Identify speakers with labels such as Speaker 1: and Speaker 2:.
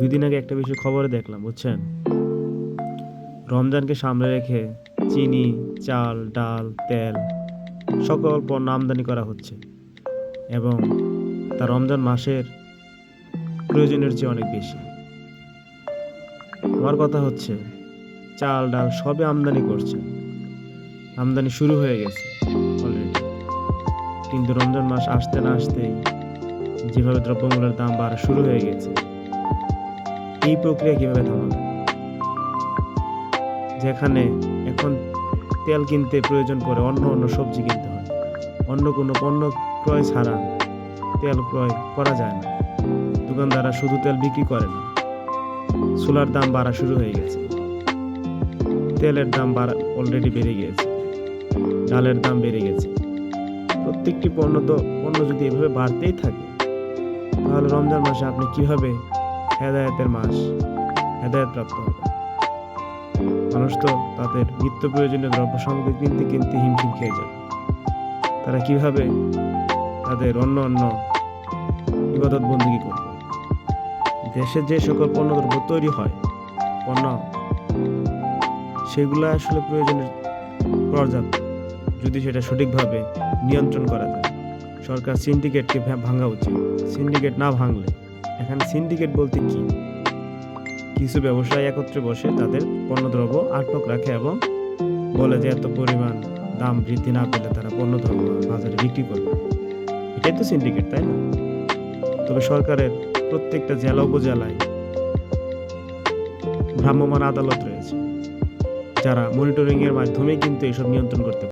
Speaker 1: দুই দিন আগে একটা বিষয় খবরে দেখলাম, বুঝছেন? রমজানকে সামনে রেখে চিনি, চাল, ডাল, তেল সকল পণ্য আমদানি করা হচ্ছে এবং তা রমজান মাসের প্রয়োজনের চেয়ে অনেক বেশি। আমার কথা হচ্ছে, চাল, ডাল সবে আমদানি করছে। আমদানি শুরু হয়ে গেছে অলরেডি কিন্তু রমজান মাস আসতে না আসতেই যেভাবে দ্রব্যমূল্যের দাম বাড়া শুরু হয়ে গেছে এই প্রক্রিয়া কীভাবে থামাবে? যেখানে এখন তেল কিনতে প্রয়োজন পড়ে অন্য অন্য সবজি কিনতে হয়। অন্য কোনো পণ্য ক্রয় ছাড়া তেল ক্রয় করা যায় না। দোকানদাররা শুধু তেল বিক্রি করে না, সোলার দাম বাড়া শুরু হয়ে গেছে। তেলের দাম বাড়া অলরেডি বেড়ে গিয়েছে, ডালের দাম বেড়ে গেছে। প্রত্যেকটি পণ্য তো, পণ্য যদি এভাবে বাড়তেই থাকে, তাহলে রমজান মাসে আপনি কীভাবে হেদায়েতের মাস, হেদায়েত প্রাপ্ত হবে। মানুষ তো তাদের নিত্য প্রয়োজনীয় দ্রব্য সামগ্রী কিনতে কিনতে হিমশিম খেয়ে যাবে। তারা কীভাবে তাদের অন্য অন্য ইবাদত বন্দী করবে? দেশে যে সকল পণ্য দ্রব্য তৈরি হয়, পণ্য, সেগুলো আসলে প্রয়োজনের পর্যাপ্ত, যদি সেটা সঠিকভাবে নিয়ন্ত্রণ করা যায়। সরকার সিন্ডিকেটকে ভাঙা উচিত। সিন্ডিকেট না ভাঙলে এখানে সিন্ডিকেট বলতে কি? কিছু ব্যবসায়ী একত্রে বসে তাদের পণ্যদ্রব্য আটক রাখে এবং বলে যে এত পরিমাণ দাম বৃদ্ধি না পেলে তারা পণ্যদ্রব্য বাজারে বিক্রি করবে। এটাই তো সিন্ডিকেট তাই না? তবে সরকারের প্রত্যেকটা জেলা উপজেলায় ভ্রাম্যমাণ আদালত রয়েছে, যারা মনিটরিংয়ের মাধ্যমে কিন্তু এসব নিয়ন্ত্রণ করতে